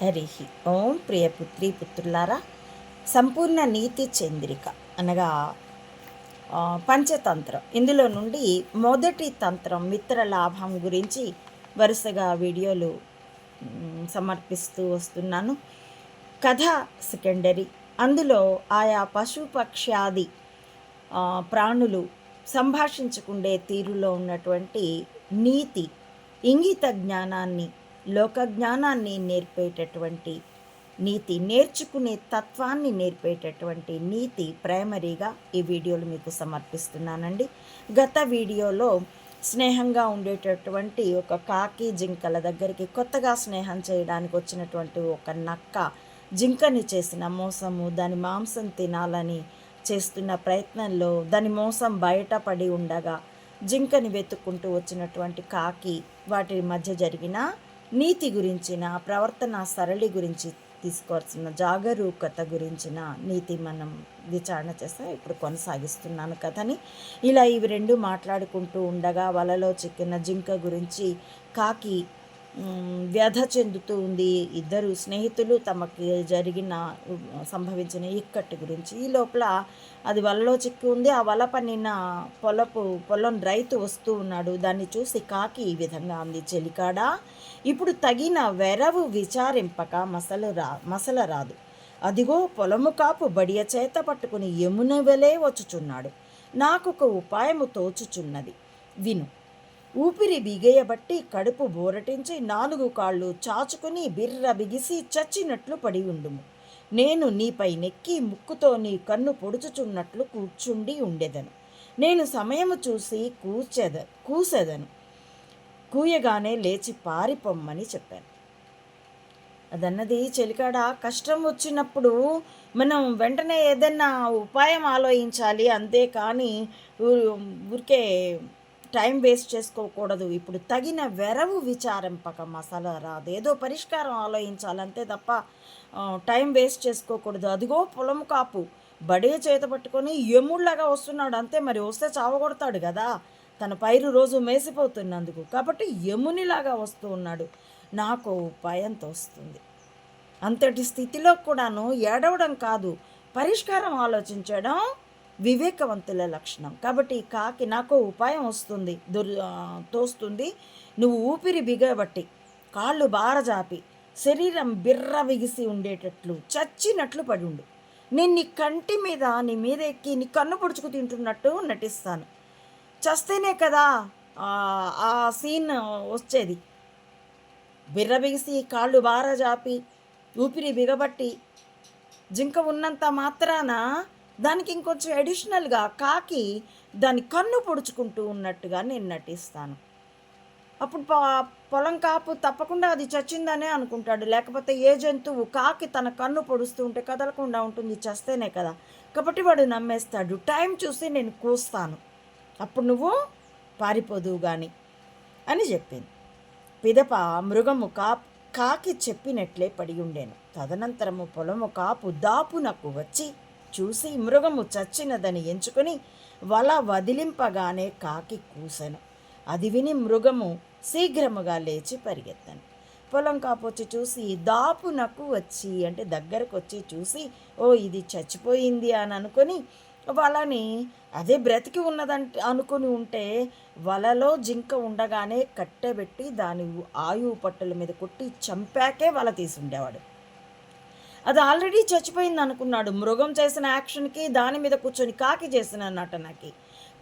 హరి ఓం ప్రియపుత్రి పుత్రులారా. సంపూర్ణ నీతి చంద్రిక అనగా పంచతంత్రం. ఇందులో నుండి మొదటి తంత్రం మిత్ర లాభం గురించి వరుసగా వీడియోలు సమర్పిస్తూ వస్తున్నాను. కథ సెకండరీ. అందులో ఆయా పశుపక్ష్యాది ప్రాణులు సంభాషించుకుండే తీరులో ఉన్నటువంటి నీతి ఇంగిత జ్ఞానాన్ని లోక జ్ఞానాన్ని నేర్పేటటువంటి నీతి నేర్చుకునే తత్వాన్ని నేర్పేటటువంటి నీతి ప్రైమరీగా ఈ వీడియోలు మీకు సమర్పిస్తున్నానండి. గత వీడియోలో స్నేహంగా ఉండేటటువంటి ఒక కాకి జింకల దగ్గరికి కొత్తగా స్నేహం చేయడానికి వచ్చినటువంటి ఒక నక్క జింకని చేసిన మోసము దాని మాంసం తినాలని చేస్తున్న ప్రయత్నంలో దాని మోసం బయటపడి ఉండగా జింకని వెతుక్కుంటూ వచ్చినటువంటి కాకి వాటి మధ్య జరిగిన నీతి గురించిన ప్రవర్తన సరళి గురించి తీసుకోవాల్సిన జాగరూకత గురించిన నీతి మనం విచారణ చేస్తే ఇప్పుడు కొనసాగిస్తున్నాను కథని. ఇలా ఇవి రెండు మాట్లాడుకుంటూ ఉండగా వలలో చిక్కిన జింక గురించి కాకి వ్యధ చెందుతూ ఉంది ఇద్దరు స్నేహితులు తమకి జరిగిన సంభవించిన ఇక్కట్టు గురించి. ఈ లోపల అది వలలో చిక్కి ఉంది. ఆ వల పన్నిన పొలపు పొలం రైతు వస్తూ ఉన్నాడు. దాన్ని చూసి కాకి ఈ విధంగా అంది. చెలికాడా ఇప్పుడు తగిన వెరవు విచారింపక మసలు రా మసల రాదు. అదిగో పొలము కాపు బడియ చేత పట్టుకుని యమున వెలే వచ్చుచున్నాడు. నాకొక ఉపాయము తోచుచున్నది. విను ఊపిరి బిగయబట్టి కడుపు బోరటించి నాలుగు కాళ్ళు చాచుకుని బిర్ర బిగిసి చచ్చినట్లు పడి ఉండుము. నేను నీపై నెక్కి ముక్కుతో నీ కన్ను పొడుచుచున్నట్లు కూర్చుండి ఉండేదను. నేను సమయము చూసి కూర్చెద కూసెదను. కూయగానే లేచి పారిపోమ్మని చెప్పాను. అదన్నది చెలికాడ కష్టం వచ్చినప్పుడు మనం వెంటనే ఏదైనా ఉపాయం ఆలోచించాలి అంతేకాని ఊరికే టైం వేస్ట్ చేసుకోకూడదు. ఇప్పుడు తగిన వెరవు విచారింపక మసాలా రాదు. ఏదో పరిష్కారం ఆలోచించాలంతే తప్ప టైం వేస్ట్ చేసుకోకూడదు. అదిగో పొలం కాపు. బడే చేత పట్టుకొని ఎముళ్ళగా వస్తున్నాడు. అంతే మరి వస్తే చావగొడతాడు కదా. తన పైరు రోజు మేసిపోతున్నందుకు. కాబట్టి యమునిలాగా వస్తూ ఉన్నాడు. నాకు ఉపాయం తోస్తుంది అంతటి స్థితిలో కూడాను ఏడవడం కాదు. పరిష్కారం ఆలోచించడం వివేకవంతుల లక్షణం. కాబట్టి ఈ కాకి నాకు ఉపాయం వస్తుంది. దుర్ తోస్తుంది. నువ్వు ఊపిరి బిగబట్టి కాళ్ళు బారజాపి శరీరం బిర్ర బిగిసి ఉండేటట్లు చచ్చినట్లు పడి ఉండు నేను నీ కంటి మీద నీ మీద ఎక్కి నీ కన్ను పొడుచుకు తింటున్నట్టు నటిస్తాను. చస్తేనే కదా ఆ, సీన్ వచ్చేది. బిర్ర బిగిసి కాళ్ళు బారజాపి ఊపిరి బిగబట్టి జింక ఉన్నంత మాత్రాన దానికి ఇంకొంచెం అడిషనల్గా కాకి దాని కన్ను పొడుచుకుంటూ ఉన్నట్టుగా నేను నటిస్తాను. అప్పుడు పొలం కాపు తప్పకుండా అది చచ్చిందనే అనుకుంటాడు. లేకపోతే ఏ జంతువు కాకి తన కన్ను పొడుస్తూ ఉంటే కదలకుండా ఉంటుంది చస్తేనే కదా. కాబట్టి వాడు నమ్మేస్తాడు. టైం చూసి నేను కూస్తాను. అప్పుడు నువ్వు పారిపోదువు కానీ అని చెప్పింది. పిదప మృగము కా కాకి చెప్పినట్లే పడి ఉండేను. తదనంతరము పొలము కాపు దాపునకు వచ్చి చూసి మృగము చచ్చినదని ఎంచుకొని వల వదిలింపగానే కాకి కూసెను. అది విని మృగము శీఘ్రముగా లేచి పరిగెత్తాను. పొలం కాపొచ్చి చూసి దాపునకు వచ్చి అంటే దగ్గరకు వచ్చి చూసి ఓ ఇది చచ్చిపోయింది అని అనుకొని వలని అదే బ్రతికి ఉన్నదంట అనుకుని ఉంటే వలలో జింక ఉండగానే కట్టెబెట్టి దాని ఆయువు పట్టుల మీద కొట్టి చంపాకే వల తీసి ఉండేవాడు. అది ఆల్రెడీ చచ్చిపోయింది అనుకున్నాడు. మృగం చేసిన యాక్షన్కి దాని మీద కూర్చొని కాకి చేసిన నటనకి.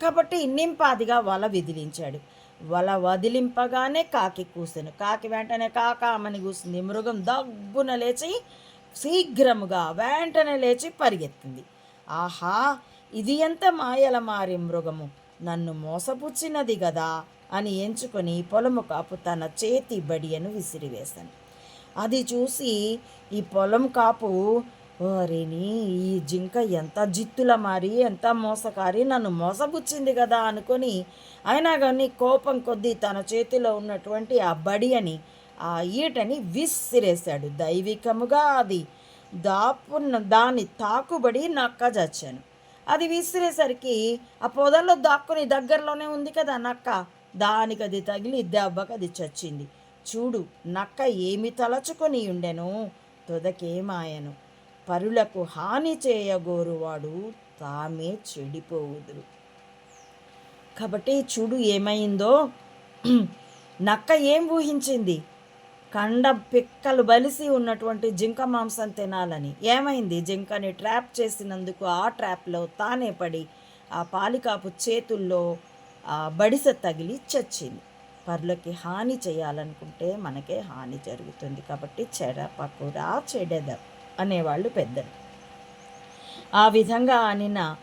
కాబట్టి నింపాదిగా వల విదిలించాడు. వల వదిలింపగానే కాకి కూసాను. కాకి వెంటనే కాకామని కూసింది. మృగం దగ్గున లేచి శీఘ్రముగా వెంటనే లేచి పరిగెత్తింది. ఆహా! ఇది ఎంత మాయల మారి మృగము. నన్ను మోసపుచ్చినది గదా అని ఎంచుకొని పొలము కాపు తన చేతి బడియను విసిరివేశాను. అది చూసి ఈ పొలం కాపు ఓరేని ఈ జింక ఎంత జిత్తుల మారి ఎంత మోసకారి నన్ను మోసపుచ్చింది కదా అనుకొని అయినా కానీ కోపం కొద్దీ తన చేతిలో ఉన్నటువంటి ఆ బడియని ఆ ఈటని విసిరేశాడు దైవికముగా అది. దాపున్న దాని తాకుబడి నక్క చచ్చాను అది విసిరేసరికి ఆ పొదల్లో దాక్కుని దగ్గరలోనే ఉంది కదా నక్క. దానికి అది తగిలి దెబ్బకి అది చచ్చింది. చూడు నక్క ఏమి తలచుకొని ఉండెను? తొదకేమాయను పరులకు హాని చేయగోరువాడు తామే చెడిపోవుదురు. కాబట్టి చూడు ఏమైందో. నక్క ఏం ఊహించింది? కండ పిక్కలు బలిసి ఉన్నటువంటి జింక మాంసం తినాలని. ఏమైంది? జింకని ట్రాప్ చేసినందుకు ఆ ట్రాప్లో తానే పడి ఆ పాలికాపు చేతుల్లో ఆ బడిస తగిలి చచ్చింది. పరులకి హాని చేయాలనుకుంటే మనకే హాని జరుగుతుంది కాబట్టి చెడపకురా చెడెద అనేవాళ్ళు పెద్దలు. ఆ విధంగా అనిన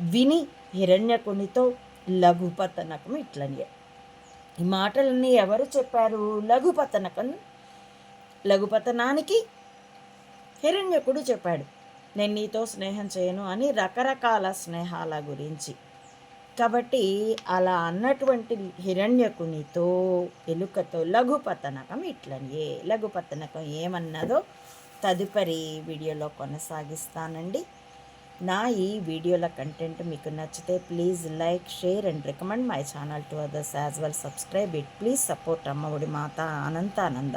విని హిరణ్యకునితో లఘుపతనకం ఇట్లనే. ఈ మాటలన్నీ ఎవరు చెప్పారు? లఘుపతనకం లఘుపతనానికి హిరణ్యకుడు చెప్పాడు. నేను నీతో స్నేహం చేయను అని రకరకాల స్నేహాల గురించి కాబట్టి అలా అన్నటువంటి హిరణ్యకునితో ఎలుకతో లఘుపతనకం ఇట్లనియే లఘుపతనకం ఏమన్నదో తదుపరి వీడియోలో కొనసాగిస్తానండి. నా ఈ వీడియోల కంటెంట్ మీకు నచ్చితే please like share and recommend my channel to others as well. Subscribe it. Please support Ammaodi Mata Anantananda.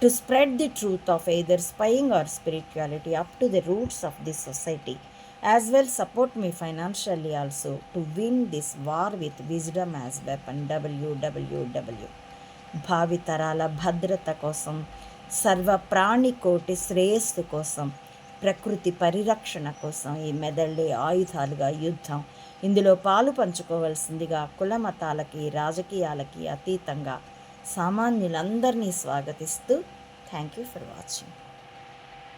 To spread the truth of either spying or spirituality up to the roots of the society. As well support me financially also to win this war with wisdom as weapon W W W భావితరాల భద్రత కోసం సర్వ ప్రాణి కోటి శ్రేయస్సు కోసం ప్రకృతి పరిరక్షణ కోసం ఈ మెదళ్ళే ఆయుధాలుగా యుద్ధం. ఇందులో పాలు పంచుకోవలసిందిగా కుల మతాలకి రాజకీయాలకి అతీతంగా సామాన్యులందరినీ స్వాగతిస్తూ థ్యాంక్ యూ ఫర్ వాచింగ్